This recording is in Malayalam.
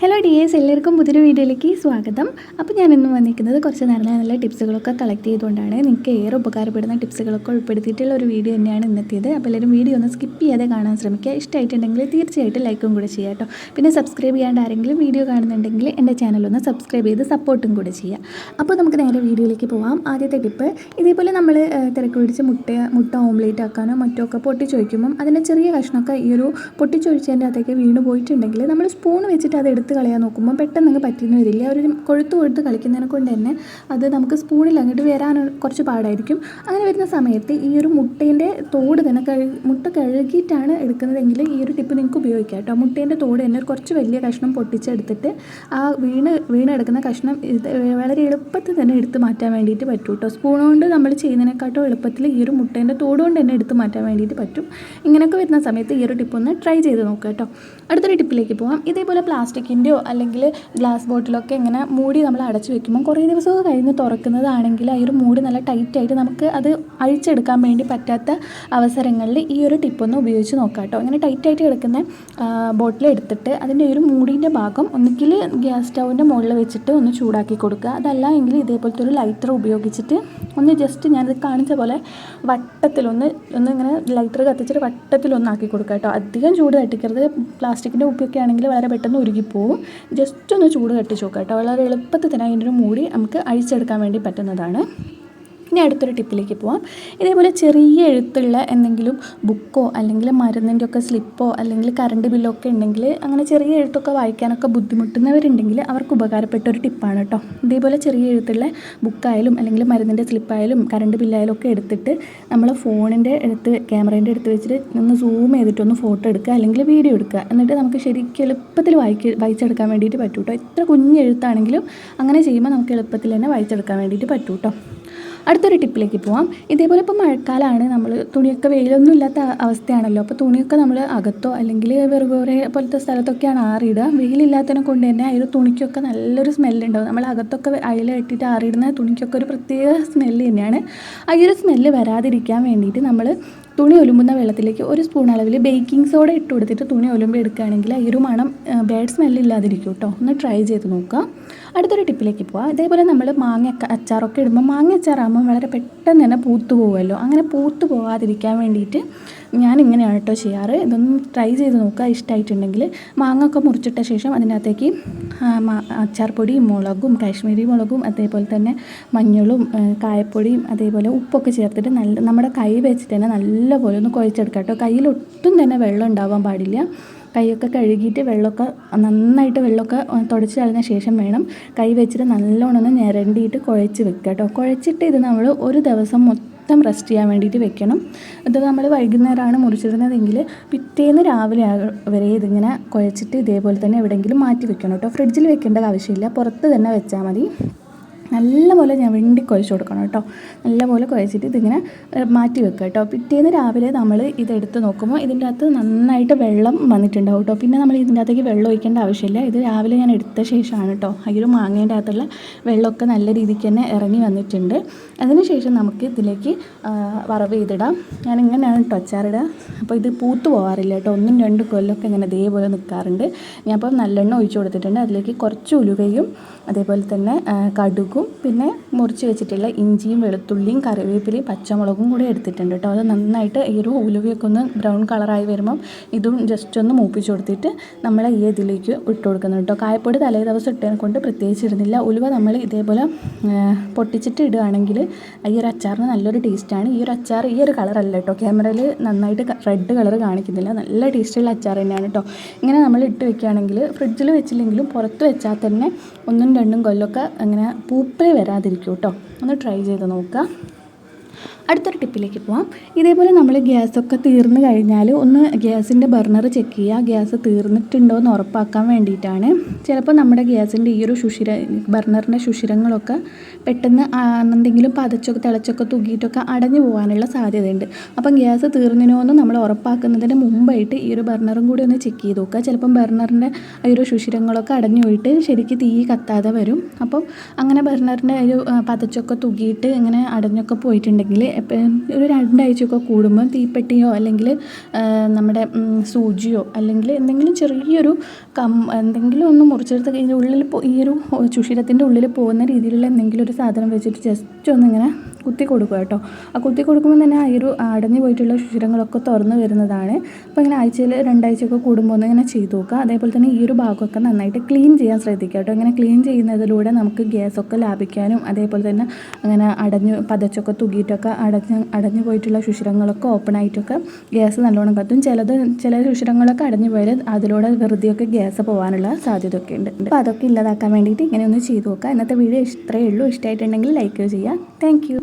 ഹലോ ഡി എസ് എല്ലാവർക്കും പുതിയൊരു വീഡിയോയിലേക്ക് സ്വാഗതം. അപ്പോൾ ഞാൻ ഇന്ന് വന്നിരിക്കുന്നത് കുറച്ച് നല്ല നല്ല ടിപ്സുകളൊക്കെ കളക്ട് ചെയ്തുകൊണ്ടാണ്. നിങ്ങൾക്ക് ഏറെ ഉപകാരപ്പെടുന്ന ടിപ്സുകളൊക്കെ ഉൾപ്പെടുത്തിയിട്ടുള്ള ഒരു വീഡിയോ തന്നെയാണ് ഇന്നത്തേത്. അപ്പോൾ എല്ലാവരും വീഡിയോ ഒന്ന് സ്കിപ്പ് ചെയ്യാതെ കാണാൻ ശ്രമിക്കുക. ഇഷ്ടമായിട്ടുണ്ടെങ്കിൽ തീർച്ചയായിട്ടും ലൈക്കും കൂടെ ചെയ്യുക കേട്ടോ. പിന്നെ സബ്സ്ക്രൈബ് ചെയ്യാണ്ട് ആരെങ്കിലും വീഡിയോ കാണുന്നുണ്ടെങ്കിൽ എന്റെ ചാനൽ ഒന്ന് സബ്സ്ക്രൈബ് ചെയ്ത് സപ്പോർട്ടും കൂടെ ചെയ്യുക. അപ്പോൾ നമുക്ക് നേരെ വീഡിയോയിലേക്ക് പോവാം. ആദ്യത്തെ ടിപ്പ് ഇതേപോലെ നമ്മൾ തിരക്ക് പിടിച്ച് മുട്ട മുട്ട ഓംലേറ്റ് ആക്കാനോ മറ്റോ ഒക്കെ പൊട്ടിച്ചൊഴിക്കുമ്പം അതിന്റെ ചെറിയ കഷ്ണമൊക്കെ ഈ ഒരു പൊട്ടിച്ചൊഴിച്ചതിന്റെ അകത്തേക്ക് വീണ് പോയിട്ടുണ്ടെങ്കിൽ നമ്മൾ സ്പൂൺ വെച്ചിട്ട് അത് എടുത്ത് കളയാൻ നോക്കുമ്പോൾ പെട്ടെന്ന് അങ്ങ് പറ്റിയെന്ന് വരില്ല. അവർ കൊഴുത്ത് കൊഴുത്ത് കളിക്കുന്നതിനെ കൊണ്ട് തന്നെ അത് നമുക്ക് സ്പൂണിൽ അങ്ങോട്ട് വരാൻ കുറച്ച് പാടായിരിക്കും. അങ്ങനെ വരുന്ന സമയത്ത് ഈ ഒരു മുട്ടേന്റെ തോട് തന്നെ കഴുകി മുട്ട കഴുകിയിട്ടാണ് എടുക്കുന്നതെങ്കിൽ ഈ ഒരു ടിപ്പ് നിങ്ങൾക്ക് ഉപയോഗിക്കാം കേട്ടോ. മുട്ടേന്റെ തോട് തന്നെ കുറച്ച് വലിയ കഷ്ണം പൊട്ടിച്ചെടുത്തിട്ട് ആ വീണ് വീണെടുക്കുന്ന കഷ്ണം ഇത് വളരെ എളുപ്പത്തിൽ തന്നെ എടുത്ത് മാറ്റാൻ വേണ്ടിയിട്ട് പറ്റും കേട്ടോ. സ്പൂൺ കൊണ്ട് നമ്മൾ ചെയ്യുന്നതിനെക്കാട്ടും എളുപ്പത്തിൽ ഈ ഒരു മുട്ടേന്റെ തോട് കൊണ്ട് തന്നെ എടുത്ത് മാറ്റാൻ വേണ്ടിയിട്ട് പറ്റും. ഇങ്ങനെയൊക്കെ വരുന്ന സമയത്ത് ഈ ഒരു ടിപ്പ് ഒന്ന് ട്രൈ ചെയ്ത് നോക്കുക കേട്ടോ. അടുത്തൊരു ടിപ്പിലേക്ക് പോകാം ഇതേപോലെ പ്ലാസ്റ്റിക്കിന്റെയോ അല്ലെങ്കിൽ ഗ്ലാസ് ബോട്ടിലൊക്കെ ഇങ്ങനെ മൂടി നമ്മൾ അടച്ചു വെക്കുമ്പോൾ കുറേ ദിവസമൊക്കെ കഴിഞ്ഞ് തുറക്കുന്നതാണെങ്കിൽ ആ ഒരു മൂടി നല്ല ടൈറ്റായിട്ട് നമുക്ക് അത് അഴിച്ചെടുക്കാൻ വേണ്ടി പറ്റാത്ത അവസരങ്ങളിൽ ഈ ഒരു ടിപ്പൊന്ന് ഉപയോഗിച്ച് നോക്കാം കേട്ടോ. ഇങ്ങനെ ടൈറ്റായിട്ട് കിടക്കുന്ന ബോട്ടിൽ എടുത്തിട്ട് അതിന്റെ ഒരു മൂടിന്റെ ഭാഗം ഒന്നുകിൽ ഗ്യാസ് സ്റ്റൗവിന്റെ മുകളിൽ വെച്ചിട്ട് ഒന്ന് ചൂടാക്കി കൊടുക്കുക. അതല്ല എങ്കിൽ ഇതേപോലത്തെ ഒരു ലൈറ്റർ ഉപയോഗിച്ചിട്ട് ഒന്ന് ജസ്റ്റ് ഞാനിത് കാണിച്ച പോലെ വട്ടത്തിലൊന്ന് ഒന്ന് ഇങ്ങനെ ലൈറ്റർ കത്തിച്ചിട്ട് വട്ടത്തിലൊന്നാക്കി കൊടുക്കുക കേട്ടോ. അധികം ചൂട് തട്ടിക്കരുത്. പ്ലാസ്റ്റിക്കിന്റെ ഉപ്പിയൊക്കെ ആണെങ്കിൽ വളരെ പെട്ടെന്ന് ഉരുകിപ്പോവും. ജസ്റ്റ് ഒന്ന് ചൂട് കട്ടിച്ച് നോക്കുക കേട്ടോ വളരെ എളുപ്പത്തിൽ തന്നെ അതിന്റെ ഒരു മൂടി നമുക്ക് അഴിച്ചെടുക്കാൻ വേണ്ടി പറ്റുന്നതാണ്. ഇനി അടുത്തൊരു ടിപ്പിലേക്ക് പോവാം. ഇതേപോലെ ചെറിയ എഴുത്തുള്ള എന്തെങ്കിലും ബുക്കോ അല്ലെങ്കിൽ മരുന്നിന്റെ ഒക്കെ സ്ലിപ്പോ അല്ലെങ്കിൽ കറണ്ട് ബില്ലോ ഒക്കെ ഉണ്ടെങ്കിൽ അങ്ങനെ ചെറിയ എഴുത്തൊക്കെ വായിക്കാനൊക്കെ ബുദ്ധിമുട്ടുന്നവരുണ്ടെങ്കിൽ അവർക്ക് ഉപകാരപ്പെട്ട ഒരു ടിപ്പാണ് കേട്ടോ. ഇതേപോലെ ചെറിയ എഴുത്തുള്ള ബുക്കായാലും അല്ലെങ്കിൽ മരുന്നിന്റെ സ്ലിപ്പായാലും കറണ്ട് ബില്ലായാലും ഒക്കെ എടുത്തിട്ട് നമ്മൾ ഫോണിന്റെ എടുത്ത് ക്യാമറേന്റെ എടുത്ത് വെച്ചിട്ട് ഒന്ന് സൂം ചെയ്തിട്ട് ഒന്ന് ഫോട്ടോ എടുക്കുക അല്ലെങ്കിൽ വീഡിയോ എടുക്കുക. എന്നിട്ട് നമുക്ക് ശരിക്കും എളുപ്പത്തിൽ വായിക്ക വായിച്ചെടുക്കാൻ വേണ്ടിയിട്ട് പറ്റൂ കേട്ടോ. എത്ര കുഞ്ഞ് എഴുത്താണെങ്കിലും അങ്ങനെ ചെയ്യുമ്പോൾ നമുക്ക് എളുപ്പത്തിൽ തന്നെ വായിച്ചെടുക്കാൻ വേണ്ടിയിട്ട് പറ്റൂ കേട്ടോ. അടുത്തൊരു ടിപ്പിലേക്ക് പോവാം. ഇതേപോലെ ഇപ്പോൾ മഴക്കാലമാണ് നമ്മൾ തുണിയൊക്കെ വെയിലൊന്നും ഇല്ലാത്ത അവസ്ഥയാണല്ലോ. അപ്പോൾ തുണിയൊക്കെ നമ്മൾ അകത്തോ അല്ലെങ്കിൽ വെറുതെ പോലത്തെ സ്ഥലത്തൊക്കെയാണ് ആറിയിടുക. വെയിലില്ലാത്തതിനെ കൊണ്ട് തന്നെ ഒരു തുണിക്കൊക്കെ നല്ലൊരു സ്മെല്ലുണ്ടാവും. നമ്മൾ അകത്തൊക്കെ അയില ഇട്ടിട്ട് ആറിയിടുന്ന തുണിക്കൊക്കെ ഒരു പ്രത്യേക സ്മെല്ല് തന്നെയാണ്. ആ ഒരു സ്മെല്ല് വരാതിരിക്കാൻ വേണ്ടിയിട്ട് നമ്മൾ തുണി ഒലുമ്പുന്ന വെള്ളത്തിലേക്ക് ഒരു സ്പൂൺ അളവിൽ ബേക്കിംഗ് സോഡ ഇട്ട് കൊടുത്തിട്ട് തുണി ഒലുമ്പി എടുക്കുകയാണെങ്കിൽ ഈ ഒരു മണം ബാഡ് സ്മെല്ലില്ലാതിരിക്കും കേട്ടോ ഒന്ന് ട്രൈ ചെയ്ത് നോക്കുക. അടുത്തൊരു ടിപ്പിലേക്ക് പോവാം. ഇതേപോലെ നമ്മൾ മാങ്ങ അച്ചാറൊക്കെ ഇടുമ്പോൾ മാങ്ങ അച്ചാറാകുമ്പോൾ വളരെ പെട്ടെന്ന് തന്നെ പൂത്തു പോകുമല്ലോ അങ്ങനെ പൂത്തു പോകാതിരിക്കാൻ വേണ്ടിയിട്ട് ഞാൻ ഇങ്ങനെയാണ് കേട്ടോ ചെയ്യാറ്. ഇതൊന്ന് ട്രൈ ചെയ്ത് നോക്കുക. ഇഷ്ടമായിട്ടുണ്ടെങ്കിൽ മാങ്ങൊക്കെ മുറിച്ചിട്ട ശേഷം അതിനകത്തേക്ക് അച്ചാർപ്പൊടിയും മുളകും കാശ്മീരി മുളകും അതേപോലെ തന്നെ മഞ്ഞളും കായപ്പൊടിയും അതേപോലെ ഉപ്പൊക്കെ ചേർത്തിട്ട് നല്ല നമ്മുടെ കൈ വെച്ചിട്ട് തന്നെ നല്ലപോലെ ഒന്ന് കുഴച്ചെടുക്കാം കേട്ടോ. കയ്യിൽ ഒട്ടും തന്നെ വെള്ളം ഉണ്ടാവാൻ പാടില്ല. കൈയൊക്കെ കഴുകിയിട്ട് വെള്ളമൊക്കെ നന്നായിട്ട് വെള്ളമൊക്കെ തുടച്ച് കളഞ്ഞ ശേഷം വേണം കൈ വെച്ചിട്ട് നല്ലോണം ഒന്ന് ഞരണ്ടിയിട്ട് കുഴച്ച് വെക്കുക കേട്ടോ. കുഴച്ചിട്ട് ഇത് നമ്മൾ ഒരു ദിവസം മൊത്തം റെസ്റ്റ് ചെയ്യാൻ വേണ്ടിയിട്ട് വെക്കണം. ഇത് നമ്മൾ വൈകുന്നേരമാണ് മുറിച്ചിടുന്നതെങ്കിൽ പിറ്റേന്ന് രാവിലെ വരെ ഇതിങ്ങനെ കുഴച്ചിട്ട് ഇതേപോലെ തന്നെ എവിടെയെങ്കിലും മാറ്റി വെക്കണം കേട്ടോ ഫ്രിഡ്ജിൽ വെക്കേണ്ട ആവശ്യമില്ല. പുറത്ത് തന്നെ വെച്ചാൽ മതി. നല്ലപോലെ ഞവണ്ടി കുഴച്ച് കൊടുക്കണം കേട്ടോ. നല്ലപോലെ കുഴച്ചിട്ട് ഇതിങ്ങനെ മാറ്റി വെക്കുക കേട്ടോ. പിറ്റേന്ന് രാവിലെ നമ്മൾ ഇതെടുത്ത് നോക്കുമ്പോൾ ഇതിന്റെ അകത്ത് നന്നായിട്ട് വെള്ളം വന്നിട്ടുണ്ടാവും കേട്ടോ. പിന്നെ നമ്മൾ ഇതിന്റെ അകത്തേക്ക് വെള്ളം ഒഴിക്കേണ്ട ആവശ്യമില്ല. ഇത് രാവിലെ ഞാൻ എടുത്ത ശേഷമാണ് കേട്ടോ. ഈ ഒരു മാങ്ങേന്റെ അകത്തുള്ള വെള്ളമൊക്കെ നല്ല രീതിക്ക് തന്നെ ഇറങ്ങി വന്നിട്ടുണ്ട്. അതിനുശേഷം നമുക്ക് ഇതിലേക്ക് വറവ് ചെയ്തിടാം. ഞാൻ ഇങ്ങനെയാണ് കേട്ടോ അച്ചാറിടുക. അപ്പോൾ ഇത് പൂത്ത് പോകാറില്ല കേട്ടോ. ഒന്നും രണ്ടും കൊല്ലമൊക്കെ ഇങ്ങനെ ഇതേപോലെ നിൽക്കാറുണ്ട്. ഞാൻ അപ്പോൾ നല്ലെണ്ണ ഒഴിച്ചു കൊടുത്തിട്ടുണ്ട്. അതിലേക്ക് കുറച്ച് ഉലുവയും അതേപോലെ തന്നെ കടുകും പിന്നെ മുറിച്ച് വെച്ചിട്ടുള്ള ഇഞ്ചിയും വെളുത്തുള്ളിയും കറിവേപ്പിലയും പച്ചമുളകും കൂടി എടുത്തിട്ടുണ്ട് കേട്ടോ. അത് നന്നായിട്ട് ഈ ഒരു ഉലുവയൊക്കെ ഒന്ന് ബ്രൗൺ കളറായി വരുമ്പം ഇതും ജസ്റ്റ് ഒന്ന് മൂപ്പിച്ച് കൊടുത്തിട്ട് നമ്മൾ ഈ ഇതിലേക്ക് ഇട്ട് കൊടുക്കുന്നത് കേട്ടോ. കായപ്പൊടി തലേ ദിവസം ഇട്ടതിനെ കൊണ്ട് പ്രത്യേകിച്ച് ഇടുന്നില്ല ഉലുവ നമ്മൾ ഇതേപോലെ പൊട്ടിച്ചിട്ട് ഇടുകയാണെങ്കിൽ ഈ ഒരു അച്ചാറിന് നല്ലൊരു ടേസ്റ്റാണ് ഈ ഒരു അച്ചാർ ഈ ഒരു കളറല്ല കേട്ടോ. ക്യാമറയിൽ നന്നായിട്ട് റെഡ് കളർ കാണിക്കുന്നില്ല. നല്ല ടേസ്റ്റുള്ള അച്ചാർ തന്നെയാണ് കേട്ടോ. ഇങ്ങനെ നമ്മൾ ഇട്ട് വെക്കുകയാണെങ്കിൽ ഫ്രിഡ്ജിൽ വെച്ചില്ലെങ്കിലും പുറത്ത് വെച്ചാൽ തന്നെ ഒന്നും രണ്ടും കൊല്ലമൊക്കെ അങ്ങനെ പൂപ്പലി വരാതിരിക്കും കേട്ടോ. ഒന്ന് ട്രൈ ചെയ്ത് നോക്കുക. അടുത്തൊരു ടിപ്പിലേക്ക് പോവാം. ഇതേപോലെ നമ്മൾ ഗ്യാസൊക്കെ തീർന്നു കഴിഞ്ഞാൽ ഒന്ന് ഗ്യാസിന്റെ ബർണർ ചെക്ക് ചെയ്യുക. ഗ്യാസ് തീർന്നിട്ടുണ്ടോ എന്ന് ഉറപ്പാക്കാൻ വേണ്ടിയിട്ടാണ്. ചിലപ്പോൾ നമ്മുടെ ഗ്യാസിന്റെ ഈ ഒരു ശുഷിര ബർണറിന്റെ ശുഷിരങ്ങളൊക്കെ പെട്ടെന്ന് എന്തെങ്കിലും പതച്ചൊക്കെ തിളച്ചൊക്കെ തൂക്കിയിട്ടൊക്കെ അടഞ്ഞു പോകാനുള്ള സാധ്യതയുണ്ട്. അപ്പം ഗ്യാസ് തീർന്നിനോ എന്ന് നമ്മൾ ഉറപ്പാക്കുന്നതിന് മുമ്പായിട്ട് ഈ ഒരു ബർണറും കൂടി ഒന്ന് ചെക്ക് ചെയ്ത് നോക്കുക. ചിലപ്പം ബർണറിന്റെ ഈ ഒരു ശുഷിരങ്ങളൊക്കെ അടഞ്ഞു പോയിട്ട് ശരിക്ക് തീ കത്താതെ വരും. അപ്പം അങ്ങനെ ബർണറിന്റെ ഒരു പതച്ചൊക്കെ തൂക്കിയിട്ട് ഇങ്ങനെ അടഞ്ഞൊക്കെ പോയിട്ടുണ്ടെങ്കിൽ ഒരു രണ്ടാഴ്ചയൊക്കെ കൂടുമ്പോൾ തീപ്പെട്ടിയോ അല്ലെങ്കിൽ നമ്മുടെ സൂചിയോ അല്ലെങ്കിൽ എന്തെങ്കിലും ചെറിയൊരു കം എന്തെങ്കിലും ഒന്ന് മുറിച്ചെടുത്ത് കഴിഞ്ഞാൽ ഉള്ളിൽ ഈ ഒരു സുഷിരത്തിന്റെ ഉള്ളിൽ പോകുന്ന രീതിയിലുള്ള എന്തെങ്കിലും ഒരു സാധനം വെച്ചിട്ട് ജസ്റ്റ് ഒന്നിങ്ങനെ കുത്തി കൊടുക്കുക കേട്ടോ. ആ കുത്തി കൊടുക്കുമ്പോൾ തന്നെ ആ ഒരു അടഞ്ഞു പോയിട്ടുള്ള ശുചിരങ്ങളൊക്കെ തുറന്നു വരുന്നതാണ്. അപ്പോൾ ഇങ്ങനെ ആഴ്ചയിൽ രണ്ടാഴ്ചയൊക്കെ കൂടുമ്പോൾ ഒന്ന് ഇങ്ങനെ ചെയ്തു നോക്കുക. അതേപോലെ തന്നെ ഈ ഒരു ഭാഗമൊക്കെ നന്നായിട്ട് ക്ലീൻ ചെയ്യാൻ ശ്രദ്ധിക്കുക കേട്ടോ. ഇങ്ങനെ ക്ലീൻ ചെയ്യുന്നതിലൂടെ നമുക്ക് ഗ്യാസൊക്കെ ലാഭിക്കാനും അതേപോലെ തന്നെ അങ്ങനെ അടഞ്ഞു പതച്ചൊക്കെ തുകിയിട്ടൊക്കെ അടഞ്ഞ് അടഞ്ഞു പോയിട്ടുള്ള ശുചിരങ്ങളൊക്കെ ഓപ്പൺ ആയിട്ടൊക്കെ ഗ്യാസ് നല്ലോണം കത്തും. ചിലത് ചില സുഷിരങ്ങളൊക്കെ അടഞ്ഞു പോയാൽ അതിലൂടെ വെറുതെയൊക്കെ ഗ്യാസ് പോകാനുള്ള സാധ്യതയൊക്കെ ഉണ്ട്. അപ്പോൾ അതൊക്കെ ഇല്ലാതാക്കാൻ വേണ്ടിയിട്ട് ഇങ്ങനെ ഒന്ന് ചെയ്തു നോക്കുക. ഇന്നത്തെ വീഡിയോ ഇത്രയേ ഉള്ളൂ. ഇഷ്ടമായിട്ടുണ്ടെങ്കിൽ ലൈക്ക് ചെയ്യുക. താങ്ക്